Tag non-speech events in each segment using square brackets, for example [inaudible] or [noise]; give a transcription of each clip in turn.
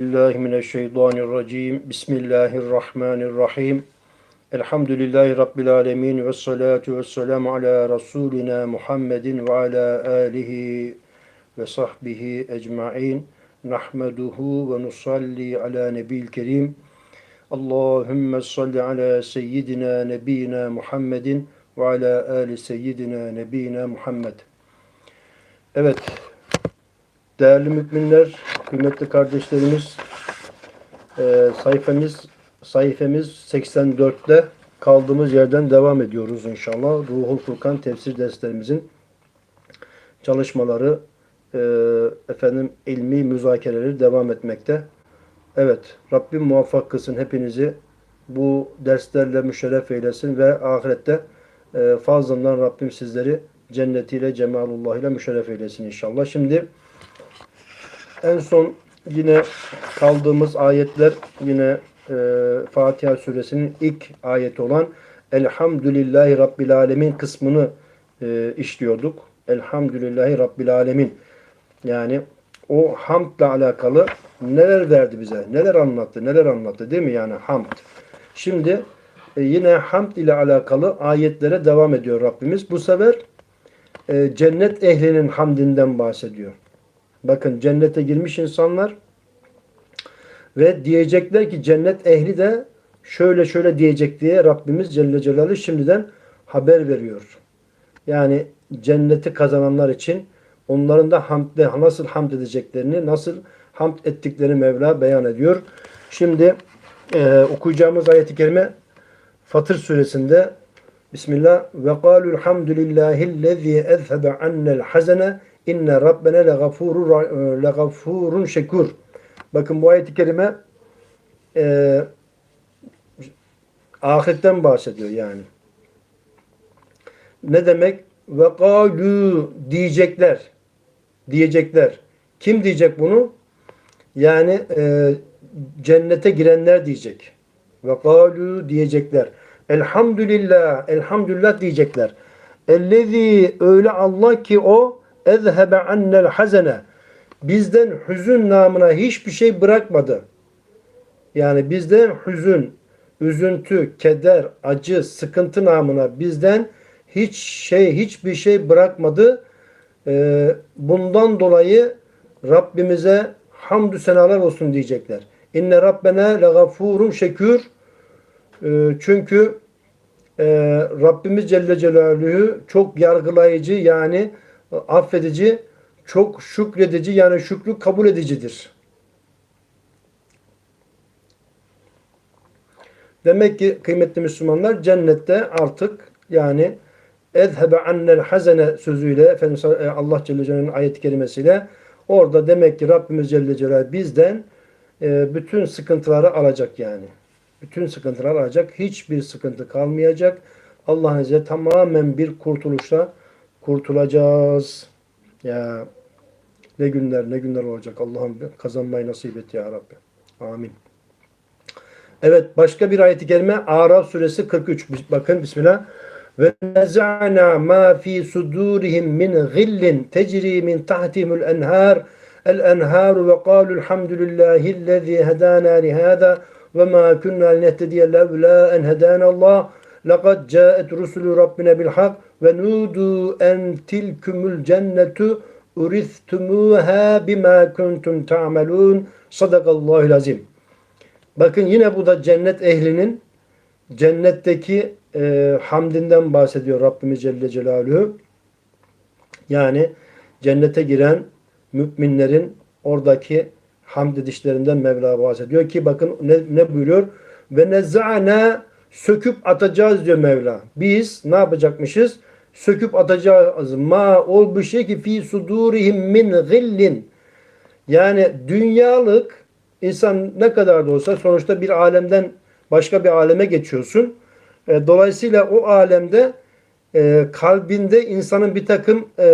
billahi mineşşeytanirracim. Bismillahirrahmanirrahim. Elhamdülillahi Rabbil alemin ve salatu ve selamu ala Resulina Muhammedin ve ala alihi ve sahbihi ecmain. Nahmeduhu ve nusalli ala nebil kerim. Allahümme salli ala seyyidina nebina Muhammedin ve ala ali seyyidina nebina Muhammed. Evet, değerli müminler, kıymetli kardeşlerimiz, e, sayfamız sayfamız 84'te kaldığımız yerden devam ediyoruz inşallah. Ruhul Furkan tefsir derslerimizin çalışmaları, e, efendim ilmi müzakereleri devam etmekte. Evet, Rabbim muvaffak kılsın hepinizi bu derslerle müşerref eylesin ve ahirette e, fazlından Rabbim sizleri cennetiyle, cemalullah ile müşerref eylesin inşallah. Şimdi en son yine kaldığımız ayetler yine e, Fatiha suresinin ilk ayeti olan Elhamdülillahi Rabbil Alemin kısmını e, işliyorduk. Elhamdülillahi Rabbil Alemin. Yani o hamdla alakalı neler verdi bize, neler anlattı, neler anlattı değil mi yani hamd. Şimdi e, yine hamd ile alakalı ayetlere devam ediyor Rabbimiz. Bu sefer e, cennet ehlinin hamdinden bahsediyor. Bakın cennete girmiş insanlar ve diyecekler ki cennet ehli de şöyle şöyle diyecek diye Rabbimiz Celle Celaluhu şimdiden haber veriyor. Yani cenneti kazananlar için onların da hamdle nasıl hamd edeceklerini, nasıl hamd ettiklerini Mevla beyan ediyor. Şimdi e, okuyacağımız ayeti kerime Fatır suresinde Bismillah ve qalul hamdulillahillezî ezhebe annel hazene inne rabbena legafurun legafurun şekur. Bakın bu ayet-i kerime e, ahiretten bahsediyor yani. Ne demek? Ve kalu diyecekler. Diyecekler. Kim diyecek bunu? Yani e, cennete girenler diyecek. Ve kalu diyecekler. Elhamdülillah, elhamdülillah diyecekler. Ellezî öyle Allah ki o ezhebe annel hazene bizden hüzün namına hiçbir şey bırakmadı. Yani bizden hüzün, üzüntü, keder, acı, sıkıntı namına bizden hiç şey, hiçbir şey bırakmadı. Ee, bundan dolayı Rabbimize hamdü senalar olsun diyecekler. İnne Rabbena legafurun şekür. Ee, çünkü e, Rabbimiz Celle Celaluhu çok yargılayıcı yani affedici, çok şükredici yani şükrü kabul edicidir. Demek ki kıymetli Müslümanlar cennette artık yani ezhebe annel hazene sözüyle Efendimiz Allah Celle Celaluhu'nun ayet-i kerimesiyle orada demek ki Rabbimiz Celle Celaluhu bizden e, bütün sıkıntıları alacak yani. Bütün sıkıntılar alacak. Hiçbir sıkıntı kalmayacak. Allah'ın izniyle tamamen bir kurtuluşla kurtulacağız. Ya ne günler ne günler olacak Allah'ım kazanmayı nasip et ya Rabbi. Amin. Evet başka bir ayeti gelme Araf suresi 43. Bakın bismillah. Ve nezana ma fi sudurihim min gillin tecri min tahtihimul enhar el enharu ve kalu'l hamdulillahillezî hedana lihâzâ ve ma kunna linehtediye levlâ en hedana Allah. Lekad câet rusulü rabbine bil ve nudu en tilkumul cennetu uristumuha bima kuntum ta'malun. Sadakallahu azim. Bakın yine bu da cennet ehlinin cennetteki e, hamdinden bahsediyor Rabbimiz Celle Celaluhu. Yani cennete giren müminlerin oradaki hamd edişlerinden Mevla bahsediyor ki bakın ne, ne buyuruyor? Ve nezana söküp atacağız diyor Mevla. Biz ne yapacakmışız? Söküp atacağız. Ma ol bir şey ki fi sudurihim min gillin. Yani dünyalık insan ne kadar da olsa sonuçta bir alemden başka bir aleme geçiyorsun. E, dolayısıyla o alemde e, kalbinde insanın bir takım e,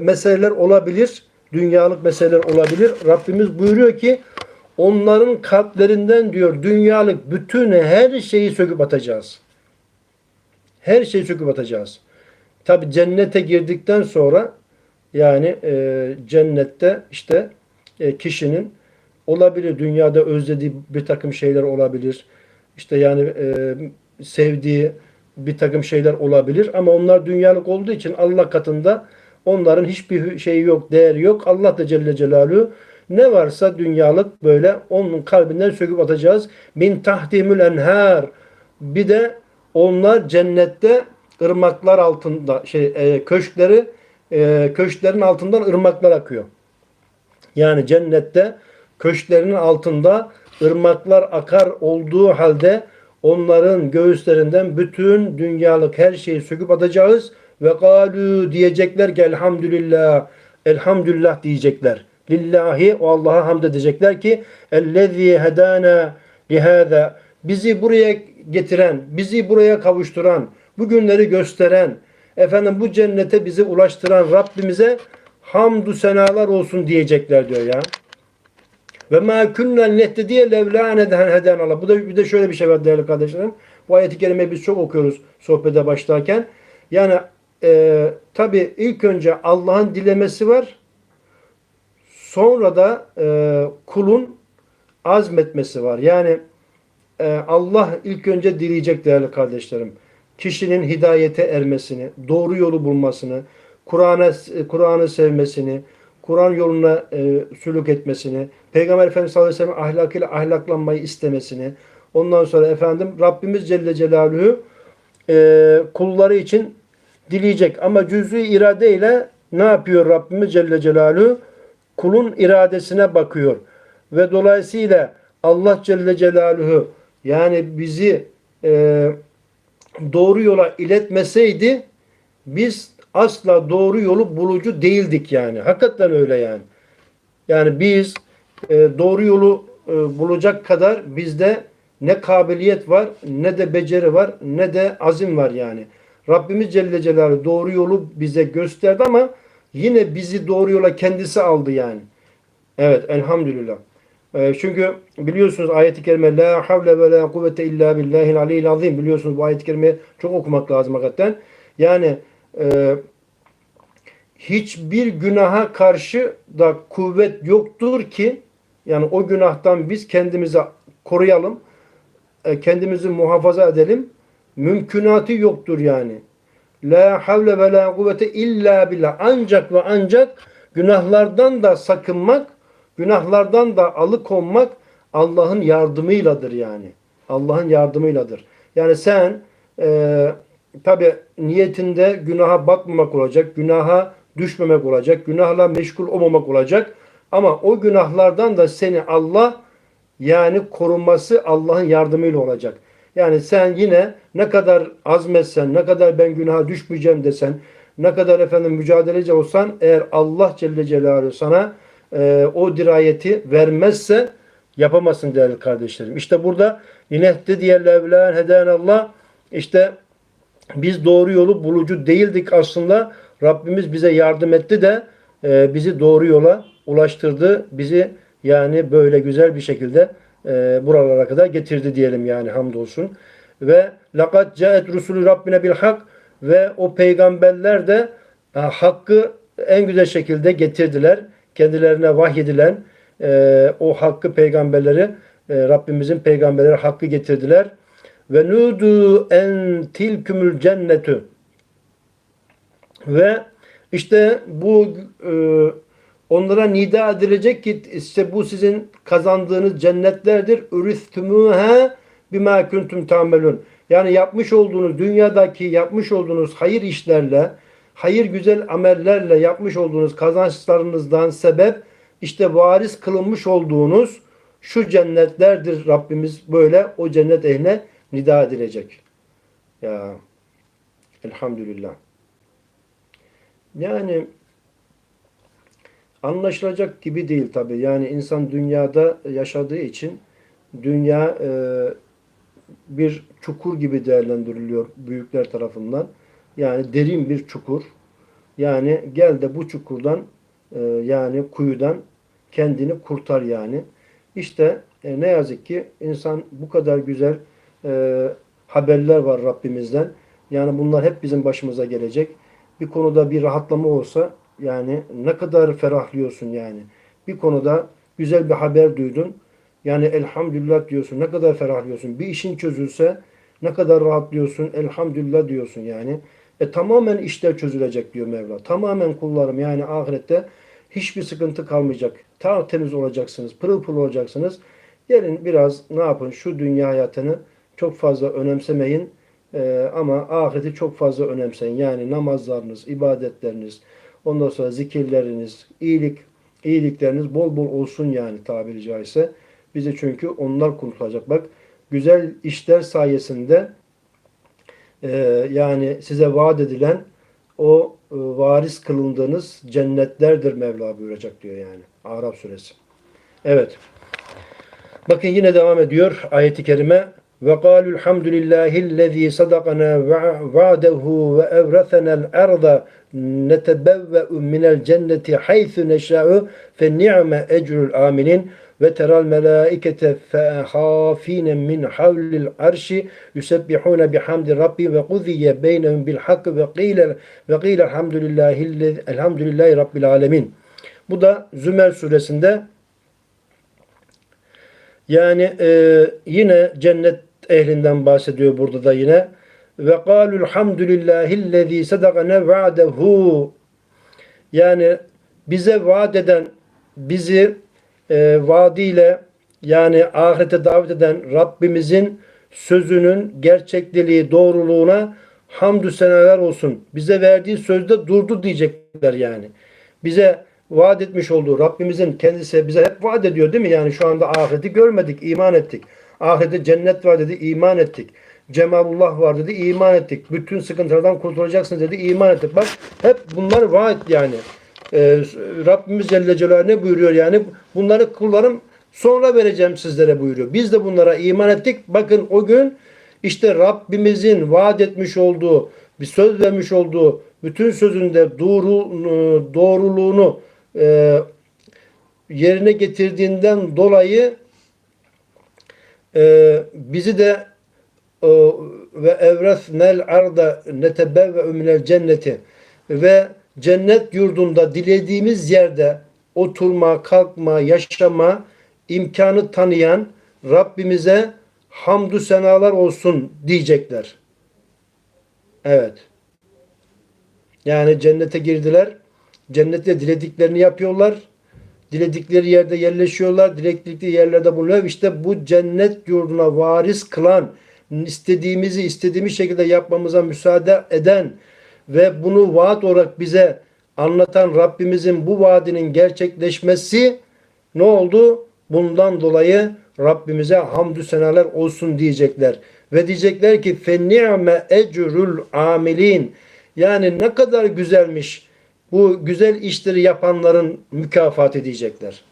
meseleler olabilir. Dünyalık meseleler olabilir. Rabbimiz buyuruyor ki onların kalplerinden diyor dünyalık bütün her şeyi söküp atacağız. Her şeyi söküp atacağız. Tabi cennete girdikten sonra yani e, cennette işte e, kişinin olabilir. Dünyada özlediği bir takım şeyler olabilir. İşte yani e, sevdiği bir takım şeyler olabilir ama onlar dünyalık olduğu için Allah katında onların hiçbir şeyi yok, değeri yok. Allah da Celle Celaluhu ne varsa dünyalık böyle onun kalbinden söküp atacağız. Min tahtihimül enhar. Bir de onlar cennette ırmaklar altında şey e, köşkleri e, köşklerin altından ırmaklar akıyor. Yani cennette köşklerinin altında ırmaklar akar olduğu halde onların göğüslerinden bütün dünyalık her şeyi söküp atacağız ve galu diyecekler ki elhamdülillah elhamdülillah diyecekler. Lillahi o Allah'a hamd edecekler ki ellezî hedâna lihâzâ bizi buraya getiren, bizi buraya kavuşturan, bu günleri gösteren, efendim bu cennete bizi ulaştıran Rabbimize hamdü senalar olsun diyecekler diyor ya. Ve ma kunna nehtediye levla neden heden Allah. Bu da bir de şöyle bir şey var değerli kardeşlerim. Bu ayeti kerimeyi biz çok okuyoruz sohbete başlarken. Yani e, tabi ilk önce Allah'ın dilemesi var. Sonra da e, kulun azmetmesi var. Yani e, Allah ilk önce dileyecek değerli kardeşlerim. Kişinin hidayete ermesini, doğru yolu bulmasını, Kur'an'ı Kur'an'ı sevmesini, Kur'an yoluna e, sülük etmesini, Peygamber Efendimiz sallallahu aleyhi ve sellem ahlakıyla ahlaklanmayı istemesini, ondan sonra efendim Rabbimiz Celle Celaluhu e, kulları için dileyecek. Ama cüz'i irade ile ne yapıyor Rabbimiz Celle Celaluhu? Kulun iradesine bakıyor. Ve dolayısıyla Allah Celle Celaluhu yani bizi e, doğru yola iletmeseydi biz asla doğru yolu bulucu değildik yani. Hakikaten öyle yani. Yani biz e, doğru yolu e, bulacak kadar bizde ne kabiliyet var, ne de beceri var, ne de azim var yani. Rabbimiz Celle Celaluhu doğru yolu bize gösterdi ama yine bizi doğru yola kendisi aldı yani. Evet elhamdülillah. E, çünkü biliyorsunuz ayet-i kerime La havle ve la kuvvete illa billahil aliyyil azim. Biliyorsunuz bu ayet-i kerimeyi çok okumak lazım hakikaten. Yani e, hiçbir günaha karşı da kuvvet yoktur ki yani o günahtan biz kendimizi koruyalım, e, kendimizi muhafaza edelim. Mümkünatı yoktur yani. La havle ve la kuvvete illa billah. Ancak ve ancak günahlardan da sakınmak, günahlardan da alıkonmak Allah'ın yardımıyladır yani. Allah'ın yardımıyladır. Yani sen e, tabi niyetinde günaha batmamak olacak, günaha düşmemek olacak, günahla meşgul olmamak olacak. Ama o günahlardan da seni Allah yani korunması Allah'ın yardımıyla olacak. Yani sen yine ne kadar azmetsen, ne kadar ben günaha düşmeyeceğim desen, ne kadar efendim mücadeleci olsan eğer Allah Celle Celaluhu sana e, o dirayeti vermezse yapamazsın değerli kardeşlerim. İşte burada yine diye levlen heden Allah işte biz doğru yolu bulucu değildik aslında. Rabbimiz bize yardım etti de e, bizi doğru yola ulaştırdı. Bizi yani böyle güzel bir şekilde e, buralara kadar getirdi diyelim yani hamdolsun. Ve lakat caet rusulü Rabbine bil hak ve o peygamberler de e, hakkı en güzel şekilde getirdiler. Kendilerine vahyedilen e, o hakkı peygamberleri e, Rabbimizin peygamberleri hakkı getirdiler. Ve nudu en tilkümül cennetu ve işte bu e, onlara nida edilecek ki işte bu sizin kazandığınız cennetlerdir. Üristümühe bima kuntum tamelun. Yani yapmış olduğunuz dünyadaki yapmış olduğunuz hayır işlerle, hayır güzel amellerle yapmış olduğunuz kazançlarınızdan sebep işte varis kılınmış olduğunuz şu cennetlerdir Rabbimiz böyle o cennet ehline nida edilecek. Ya elhamdülillah. Yani anlaşılacak gibi değil tabi. Yani insan dünyada yaşadığı için dünya e, bir çukur gibi değerlendiriliyor büyükler tarafından. Yani derin bir çukur. Yani gel de bu çukurdan e, yani kuyudan kendini kurtar yani. İşte e, ne yazık ki insan bu kadar güzel e, haberler var Rabbimizden. Yani bunlar hep bizim başımıza gelecek bir konuda bir rahatlama olsa yani ne kadar ferahlıyorsun yani. Bir konuda güzel bir haber duydun. Yani elhamdülillah diyorsun. Ne kadar ferahlıyorsun. Bir işin çözülse ne kadar rahatlıyorsun. Elhamdülillah diyorsun yani. E tamamen işler çözülecek diyor Mevla. Tamamen kullarım yani ahirette hiçbir sıkıntı kalmayacak. Tertemiz olacaksınız. Pırıl pırıl olacaksınız. Gelin biraz ne yapın şu dünya hayatını çok fazla önemsemeyin. Ee, ama ahireti çok fazla önemseyin. Yani namazlarınız, ibadetleriniz, ondan sonra zikirleriniz, iyilik, iyilikleriniz bol bol olsun yani tabiri caizse. Bizi çünkü onlar kurtaracak. Bak güzel işler sayesinde e, yani size vaat edilen o e, varis kılındığınız cennetlerdir Mevla buyuracak diyor yani. Arap suresi. Evet. Bakın yine devam ediyor ayeti kerime. Kâlul hamdülillâhillezî sadakana va'dehu ve evrethenel arda netebevve'u minel cenneti haythu neşâ'u fe ni'me ecrul amilin ve teral melâikete fehâfîne min havlil arşi yusebbihûne bihamdi rabbi ve kuziye beynehum bil hakkı ve qîle ve qîle elhamdülillahi elhamdülillahi rabbil alemin. Bu da Zümer suresinde yani e, yine cennet ehlinden bahsediyor burada da yine. Ve kâlul hamdülillâhillezî sadakane va'dehu. Yani bize vaat eden, bizi e, vaadiyle yani ahirete davet eden Rabbimizin sözünün gerçekliliği, doğruluğuna hamdü seneler olsun. Bize verdiği sözde durdu diyecekler yani. Bize vaat etmiş olduğu Rabbimizin kendisi bize hep vaat ediyor değil mi? Yani şu anda ahireti görmedik, iman ettik. Ahirette cennet var dedi, iman ettik. Cemalullah var dedi, iman ettik. Bütün sıkıntılardan kurtulacaksın dedi, iman ettik. Bak hep bunlar vaat yani. Ee, Rabbimiz Celle Celaluhu ne buyuruyor yani? Bunları kullarım sonra vereceğim sizlere buyuruyor. Biz de bunlara iman ettik. Bakın o gün işte Rabbimizin vaat etmiş olduğu, bir söz vermiş olduğu bütün sözünde doğru, doğruluğunu e, yerine getirdiğinden dolayı e, bizi de e, ve evresnel arda netebevve minel cenneti ve cennet yurdunda dilediğimiz yerde oturma, kalkma, yaşama imkanı tanıyan Rabbimize hamdü senalar olsun diyecekler. Evet. Yani cennete girdiler. Cennette dilediklerini yapıyorlar. Diledikleri yerde yerleşiyorlar. Diledikleri yerlerde bulunuyor. İşte bu cennet yurduna varis kılan, istediğimizi istediğimiz şekilde yapmamıza müsaade eden ve bunu vaat olarak bize anlatan Rabbimizin bu vaadinin gerçekleşmesi ne oldu? Bundan dolayı Rabbimize hamdü senalar olsun diyecekler. Ve diyecekler ki fenni'me ecrul amilin. Yani ne kadar güzelmiş bu güzel işleri yapanların mükafatı diyecekler.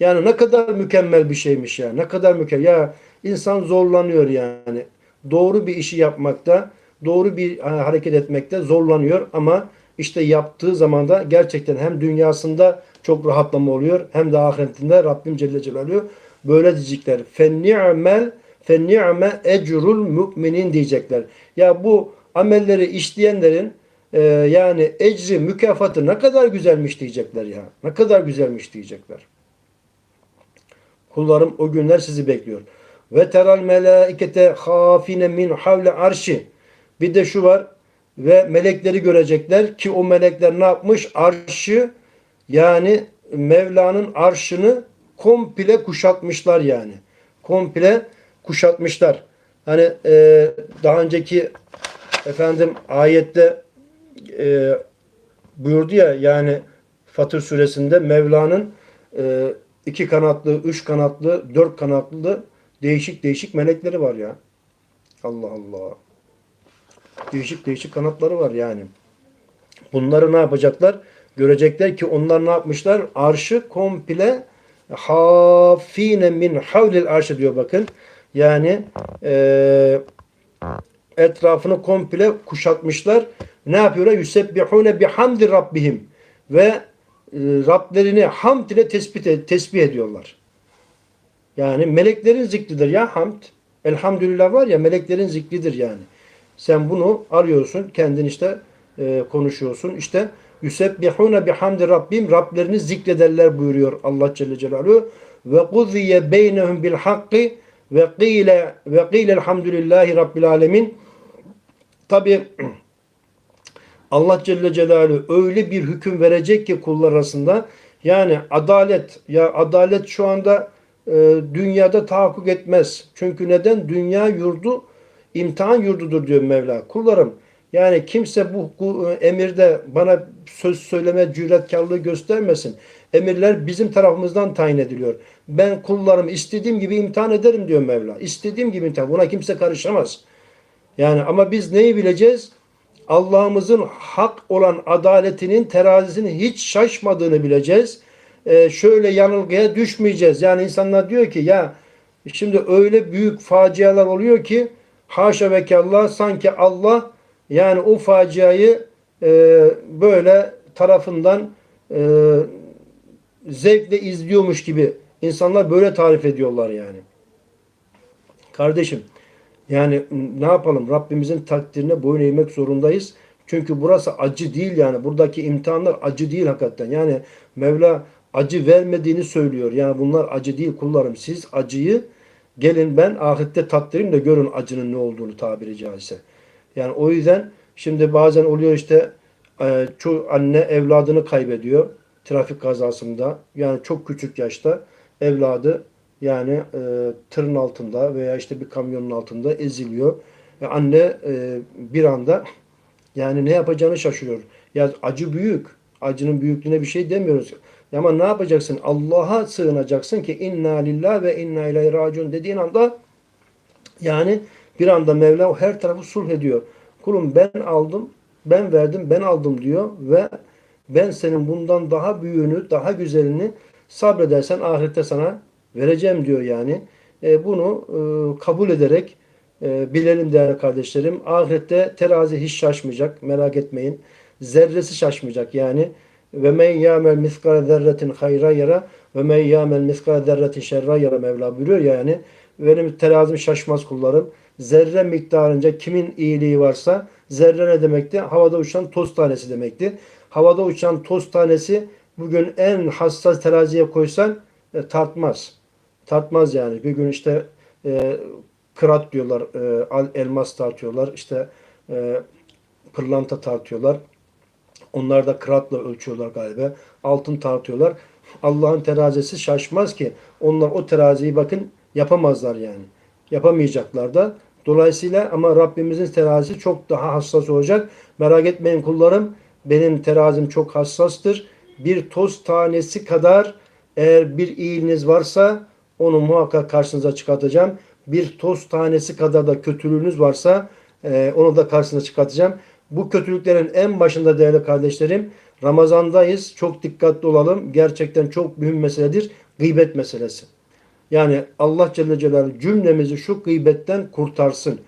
Yani ne kadar mükemmel bir şeymiş ya. Ne kadar mükemmel. Ya insan zorlanıyor yani. Doğru bir işi yapmakta, doğru bir hareket etmekte zorlanıyor ama işte yaptığı zaman da gerçekten hem dünyasında çok rahatlama oluyor hem de ahiretinde Rabbim Celle Celaluhu böyle diyecekler. Fenni'mel fenni'me ecrul müminin diyecekler. Ya bu amelleri işleyenlerin e, yani ecri, mükafatı ne kadar güzelmiş diyecekler ya. Ne kadar güzelmiş diyecekler. Kullarım o günler sizi bekliyor. Ve teral melaikete hafine min havle arşi. Bir de şu var. Ve melekleri görecekler ki o melekler ne yapmış? Arşı yani Mevla'nın arşını komple kuşatmışlar yani. Komple kuşatmışlar. Hani e, daha önceki efendim ayette e, buyurdu ya yani Fatır suresinde Mevla'nın e, iki kanatlı, üç kanatlı, dört kanatlı değişik değişik melekleri var ya. Allah Allah. Değişik değişik kanatları var yani. Bunları ne yapacaklar? Görecekler ki onlar ne yapmışlar? Arşı komple hafine min havlil arşı diyor bakın. Yani e, etrafını komple kuşatmışlar. Ne yapıyorlar? Yusebbihune bihamdi rabbihim ve e, Rablerini hamd ile tespit tesbih ediyorlar. Yani meleklerin zikridir ya hamd. Elhamdülillah var ya meleklerin zikridir yani. Sen bunu arıyorsun, kendin işte e, konuşuyorsun. İşte Yusebbihune bihamdi rabbim Rablerini zikrederler buyuruyor Allah Celle Celaluhu. Ve kuziye beynehum bil hakkı ve qile ve qile elhamdülillahi rabbil alemin. Tabi Allah Celle Celaluhu öyle bir hüküm verecek ki kullar arasında yani adalet ya adalet şu anda e, dünyada tahakkuk etmez. Çünkü neden? Dünya yurdu imtihan yurdudur diyor Mevla. Kullarım yani kimse bu, e, emirde bana söz söyleme cüretkarlığı göstermesin. Emirler bizim tarafımızdan tayin ediliyor. Ben kullarım istediğim gibi imtihan ederim diyor Mevla. İstediğim gibi imtihan. Buna kimse karışamaz. Yani ama biz neyi bileceğiz? Allah'ımızın hak olan adaletinin terazisinin hiç şaşmadığını bileceğiz. Ee, şöyle yanılgıya düşmeyeceğiz. Yani insanlar diyor ki ya şimdi öyle büyük facialar oluyor ki haşa ve kellah sanki Allah yani o faciayı e, böyle tarafından e, zevkle izliyormuş gibi insanlar böyle tarif ediyorlar yani. Kardeşim yani ne yapalım? Rabbimizin takdirine boyun eğmek zorundayız. Çünkü burası acı değil yani. Buradaki imtihanlar acı değil hakikaten. Yani Mevla acı vermediğini söylüyor. Yani bunlar acı değil kullarım. Siz acıyı gelin ben ahirette tattırayım da görün acının ne olduğunu tabiri caizse. Yani o yüzden şimdi bazen oluyor işte e, çoğu anne evladını kaybediyor trafik kazasında. Yani çok küçük yaşta evladı yani e, tırın altında veya işte bir kamyonun altında eziliyor. Ve anne e, bir anda yani ne yapacağını şaşırıyor. Ya acı büyük. Acının büyüklüğüne bir şey demiyoruz. Ama ne yapacaksın? Allah'a sığınacaksın ki inna lillah ve inna ileyhi raciun dediğin anda yani bir anda Mevla her tarafı sulh ediyor. Kulum ben aldım, ben verdim, ben aldım diyor ve ben senin bundan daha büyüğünü, daha güzelini sabredersen ahirette sana vereceğim diyor yani. E, bunu e, kabul ederek e, bilelim değerli kardeşlerim. Ahirette terazi hiç şaşmayacak. Merak etmeyin. Zerresi şaşmayacak yani. Ve men ya'mel miskale zerretin hayra yara ve men ya'mel miskale zerretin şerra yara Mevla buyuruyor yani. Benim terazim şaşmaz kullarım. Zerre miktarınca kimin iyiliği varsa zerre ne demekti? Havada uçan toz tanesi demekti. Havada uçan toz tanesi bugün en hassas teraziye koysan e, tartmaz. Tartmaz yani. Bir gün işte e, kırat diyorlar, e, elmas tartıyorlar, işte e, pırlanta tartıyorlar. Onlar da kıratla ölçüyorlar galiba. Altın tartıyorlar. Allah'ın terazisi şaşmaz ki. Onlar o teraziyi bakın yapamazlar yani. Yapamayacaklar da. Dolayısıyla ama Rabbimizin terazisi çok daha hassas olacak. Merak etmeyin kullarım. Benim terazim çok hassastır. Bir toz tanesi kadar eğer bir iyiliğiniz varsa onu muhakkak karşınıza çıkartacağım. Bir toz tanesi kadar da kötülüğünüz varsa e, onu da karşınıza çıkartacağım. Bu kötülüklerin en başında değerli kardeşlerim Ramazandayız. Çok dikkatli olalım. Gerçekten çok mühim meseledir. Gıybet meselesi. Yani Allah Celle Celaluhu cümlemizi şu gıybetten kurtarsın.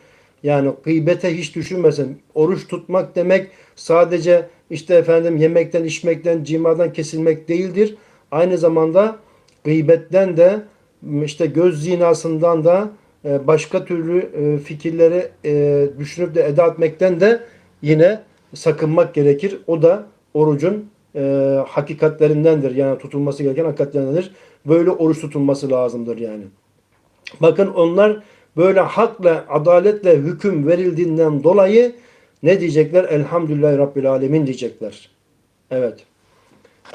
Yani gıybete hiç düşünmesin. Oruç tutmak demek sadece işte efendim yemekten, içmekten, cimadan kesilmek değildir. Aynı zamanda gıybetten de işte göz zinasından da e, başka türlü e, fikirleri e, düşünüp de eda etmekten de yine sakınmak gerekir. O da orucun hakikatlerindendir. Yani tutulması gereken hakikatlerindendir. Böyle oruç tutulması lazımdır yani. Bakın onlar böyle hakla, adaletle hüküm verildiğinden dolayı ne diyecekler? Elhamdülillahi Rabbil Alemin diyecekler. Evet.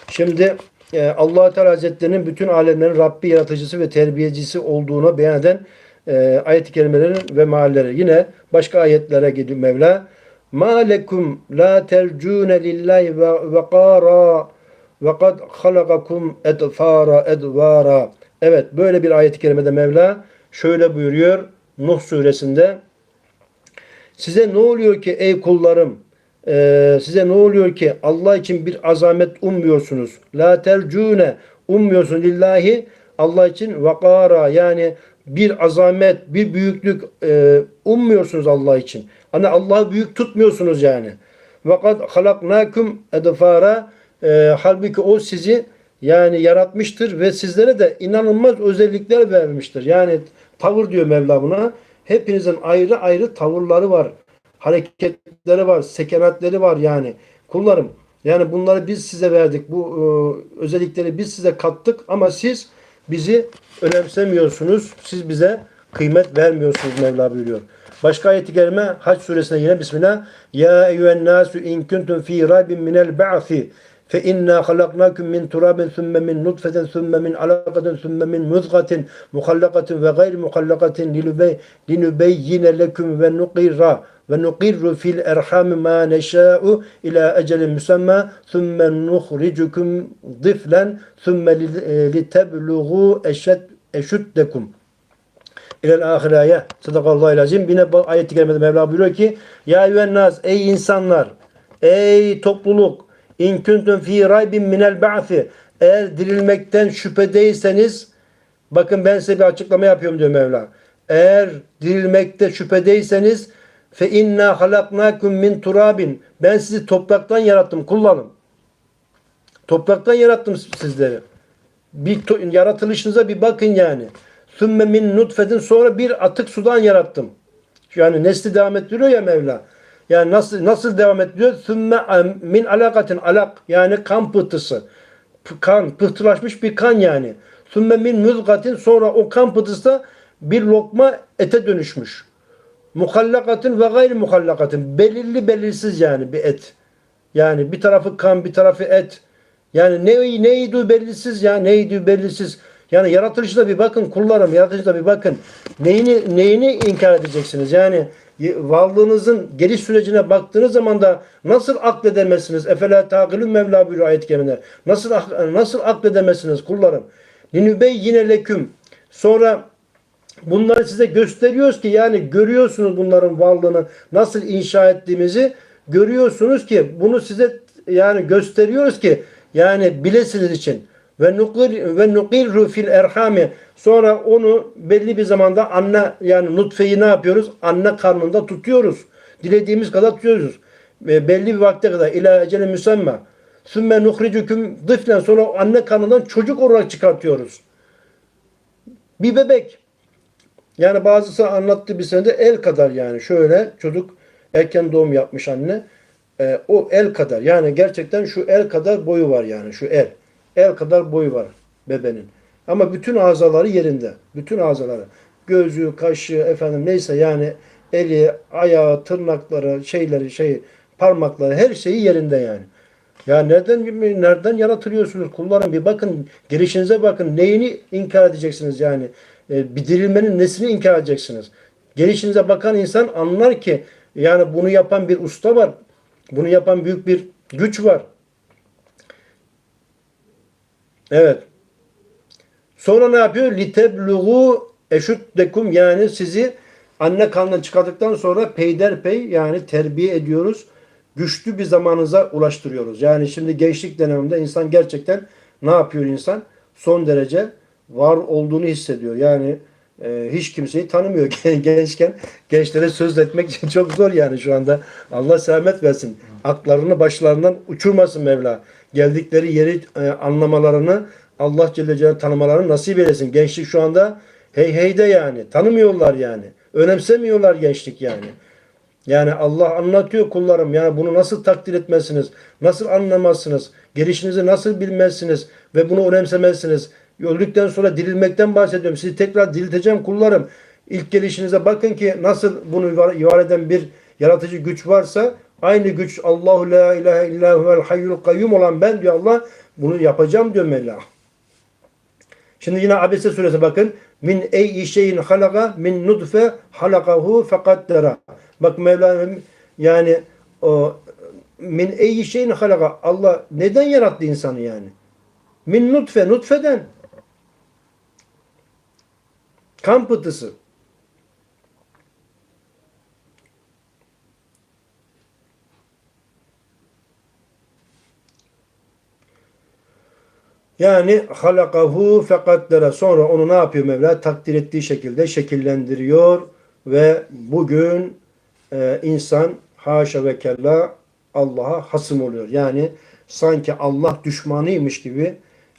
Şimdi e, allah Teala Hazretleri'nin bütün alemlerin Rabbi, yaratıcısı ve terbiyecisi olduğunu beyan eden e, ayet-i kerimelerin ve mealleri. Yine başka ayetlere gidiyor Mevla. Ma lekum la tercune lillahi ve qara ve kad halakakum edfara edvara. Evet böyle bir ayet-i kerimede Mevla şöyle buyuruyor Nuh suresinde. Size ne oluyor ki ey kullarım? Ee, size ne oluyor ki Allah için bir azamet ummuyorsunuz? La tercune ummuyorsun lillahi Allah için vakara yani bir azamet, bir büyüklük e, ummuyorsunuz Allah için. Hani Allah'ı büyük tutmuyorsunuz yani. Vakat halaknakum edfara e, halbuki o sizi yani yaratmıştır ve sizlere de inanılmaz özellikler vermiştir. Yani tavır diyor Mevla buna. Hepinizin ayrı ayrı tavırları var. Hareketleri var, sekenatleri var yani. Kullarım Yani bunları biz size verdik. Bu e, özellikleri biz size kattık ama siz bizi önemsemiyorsunuz. Siz bize kıymet vermiyorsunuz Mevla buyuruyor. Başka ayeti kerime Hac suresine yine Bismillah. Ya eyyühen nasu in kuntum fi raybin minel ba'thi fe inna halaknakum min turabin thumme min nutfeten thumme min alakatin thumme min muzgatin muhallakatin ve gayri muhallakatin linubeyyine leküm ve nukirra ve nukirru fil erham ma neşâ'u ila ecelin müsemma thumme nuhricukum dıflen thumme litebluğu eşed eşüddekum İlel ahireye. Sadakallahu lazim. Yine ayet-i kerimede Mevla buyuruyor ki Ya eyyühennaz ey insanlar ey topluluk in kuntum fi raybin minel ba'thi eğer dirilmekten şüphedeyseniz bakın ben size bir açıklama yapıyorum diyor Mevla. Eğer dirilmekte şüphedeyseniz fe inna halaknakum min turabin ben sizi topraktan yarattım kullanın. Topraktan yarattım sizleri. Bir yaratılışınıza bir bakın yani. Sümme min nutfetin sonra bir atık sudan yarattım. Yani nesli devam ettiriyor ya Mevla. Yani nasıl nasıl devam ettiriyor? Sümme min alakatin alak yani kan pıhtısı. Kan, pıhtılaşmış bir kan yani. Sümme min müzgatin sonra o kan pıhtısı da bir lokma ete dönüşmüş. Muhallakatin ve gayri muhallakatin. Belirli belirsiz yani bir et. Yani bir tarafı kan, bir tarafı et. Yani ne neydi belirsiz ya, neydi belirsiz. Yani yaratılışına bir bakın kullarım, yaratılışına bir bakın. Neyini neyini inkar edeceksiniz? Yani varlığınızın geliş sürecine baktığınız zaman da nasıl akledemezsiniz? Efela taqilun Mevla buyuruyor ayet-i kerimede. Nasıl nasıl akledemezsiniz kullarım? Linübey yine leküm. Sonra Bunları size gösteriyoruz ki yani görüyorsunuz bunların varlığını nasıl inşa ettiğimizi görüyorsunuz ki bunu size yani gösteriyoruz ki yani bilesiniz için ve nukir ve nukirru fil erhami sonra onu belli bir zamanda anne yani nutfeyi ne yapıyoruz? Anne karnında tutuyoruz. Dilediğimiz kadar tutuyoruz. Ve belli bir vakte kadar ila ecele müsemma. Sümme nuhricukum dıflen sonra anne karnından çocuk olarak çıkartıyoruz. Bir bebek. Yani bazısı anlattı bir senede el kadar yani şöyle çocuk erken doğum yapmış anne. Ee, o el kadar yani gerçekten şu el kadar boyu var yani şu el. El kadar boyu var bebenin. Ama bütün azaları yerinde. Bütün azaları. Gözü, kaşı, efendim neyse yani eli, ayağı, tırnakları, şeyleri, şey, parmakları her şeyi yerinde yani. Ya nereden nereden yaratılıyorsunuz kullarım bir bakın gelişinize bakın neyini inkar edeceksiniz yani e, bir dirilmenin nesini inkar edeceksiniz. Gelişinize bakan insan anlar ki yani bunu yapan bir usta var. Bunu yapan büyük bir güç var. Evet. Sonra ne yapıyor? Litebluğu eşüddekum yani sizi anne karnından çıkardıktan sonra peyderpey yani terbiye ediyoruz. Güçlü bir zamanınıza ulaştırıyoruz. Yani şimdi gençlik döneminde insan gerçekten ne yapıyor insan? Son derece var olduğunu hissediyor. Yani e, hiç kimseyi tanımıyor [laughs] gençken. Gençlere söz etmek çok zor yani şu anda. Allah selamet versin. Aklarını başlarından uçurmasın Mevla. Geldikleri yeri e, anlamalarını Allah Celle Celaluhu tanımalarını nasip eylesin. Gençlik şu anda hey heyde yani. Tanımıyorlar yani. Önemsemiyorlar gençlik yani. Yani Allah anlatıyor kullarım. Yani bunu nasıl takdir etmezsiniz? Nasıl anlamazsınız? Gelişinizi nasıl bilmezsiniz? Ve bunu önemsemezsiniz? Öldükten sonra dirilmekten bahsediyorum. Sizi tekrar dirilteceğim kullarım. İlk gelişinize bakın ki nasıl bunu var eden bir yaratıcı güç varsa aynı güç Allahu la ilahe illa huvel hayyul kayyum olan ben diyor Allah bunu yapacağım diyor Mevla. Şimdi yine Abese suresi bakın. Min ey şeyin halaka min nutfe halakahu fekaddera. Bak Mevla yani o min ey şeyin halaka Allah neden yarattı insanı yani? Min nutfe nutfeden. Kan pıhtısı. Yani halakahu fekaddere sonra onu ne yapıyor Mevla? Takdir ettiği şekilde şekillendiriyor ve bugün e, insan haşa ve kella Allah'a hasım oluyor. Yani sanki Allah düşmanıymış gibi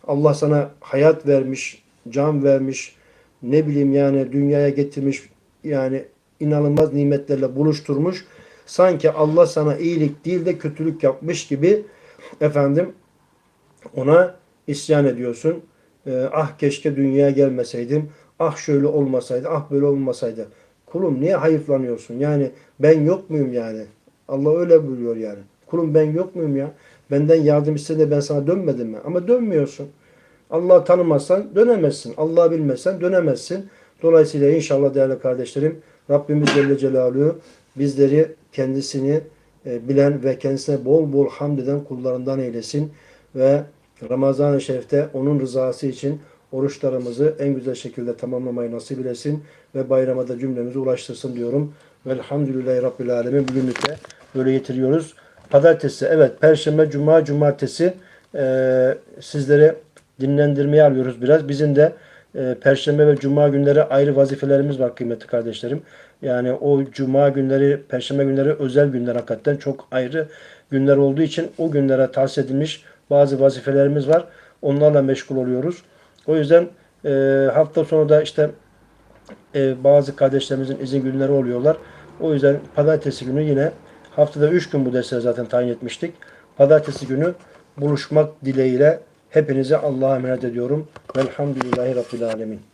Allah sana hayat vermiş, can vermiş, ne bileyim yani dünyaya getirmiş yani inanılmaz nimetlerle buluşturmuş. Sanki Allah sana iyilik değil de kötülük yapmış gibi efendim ona isyan ediyorsun. Ee, ah keşke dünyaya gelmeseydim. Ah şöyle olmasaydı. Ah böyle olmasaydı. Kulum niye hayıflanıyorsun? Yani ben yok muyum yani? Allah öyle buyuruyor yani. Kulum ben yok muyum ya? Benden yardım istediğinde ben sana dönmedim mi? Ama dönmüyorsun. Allah'ı tanımazsan dönemezsin. Allah'ı bilmezsen dönemezsin. Dolayısıyla inşallah değerli kardeşlerim Rabbimiz Celle Celaluhu bizleri kendisini e, bilen ve kendisine bol bol hamd eden kullarından eylesin ve Ramazan-ı Şerif'te onun rızası için oruçlarımızı en güzel şekilde tamamlamayı nasip eylesin ve bayrama da cümlemizi ulaştırsın diyorum. Velhamdülillahi Rabbil Alemin. Bugünlük böyle getiriyoruz. Pazartesi, evet, Perşembe, Cuma, Cumartesi e, sizlere dinlendirmeye alıyoruz biraz. Bizim de e, Perşembe ve Cuma günleri ayrı vazifelerimiz var kıymetli kardeşlerim. Yani o Cuma günleri, Perşembe günleri özel günler hakikaten çok ayrı günler olduğu için o günlere tahsis edilmiş bazı vazifelerimiz var. Onlarla meşgul oluyoruz. O yüzden e, hafta sonu da işte e, bazı kardeşlerimizin izin günleri oluyorlar. O yüzden pazartesi günü yine haftada 3 gün bu dersleri zaten tayin etmiştik. Pazartesi günü buluşmak dileğiyle hepinize Allah'a emanet ediyorum. Velhamdülillahi Rabbil Alemin.